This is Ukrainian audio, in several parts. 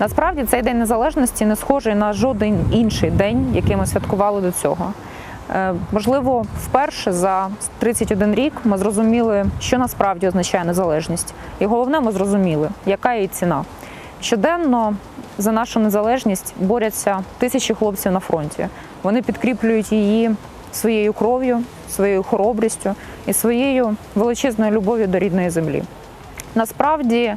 Насправді цей день незалежності не схожий на жоден інший день, який ми святкували до цього. Е, Можливо, вперше за 31 рік ми зрозуміли, що насправді означає незалежність. І головне, ми зрозуміли, яка її ціна. Щоденно за нашу незалежність борються тисячі хлопців на фронті. Вони підкріплюють її своєю кров'ю, своєю хоробрістю і своєю величезною любов'ю до рідної землі. Насправді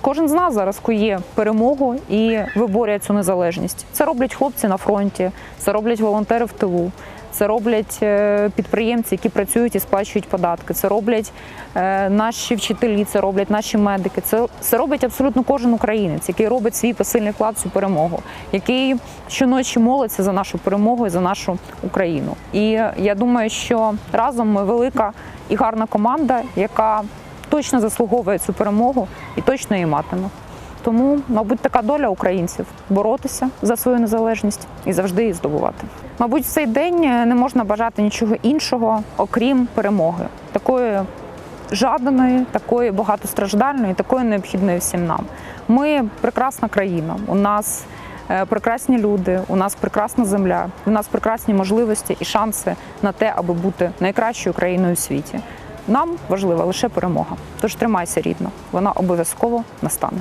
кожен з нас зараз кує перемогу і виборює цю незалежність. Це роблять хлопці на фронті, це роблять волонтери в тилу. Це роблять е, підприємці, які працюють і сплачують податки. Це роблять е, наші вчителі, це роблять наші медики. Це, це робить абсолютно кожен українець, який робить свій посильний вклад в цю перемогу, який щоночі молиться за нашу перемогу і за нашу Україну. І я думаю, що разом ми велика і гарна команда, яка точно заслуговує цю перемогу і точно її матиме. Тому, мабуть, така доля українців боротися за свою незалежність і завжди її здобувати. Мабуть, в цей день е, не можна бажати нічого іншого, окрім перемоги, такої жаданої, такої багатостраждальної, такої необхідної всім нам. Ми прекрасна країна. У нас е, прекрасні люди, у нас прекрасна земля, у нас прекрасні можливості і шанси на те, аби бути найкращою країною у світі. Нам важлива лише перемога. Тож тримайся рідно, вона обов'язково настане.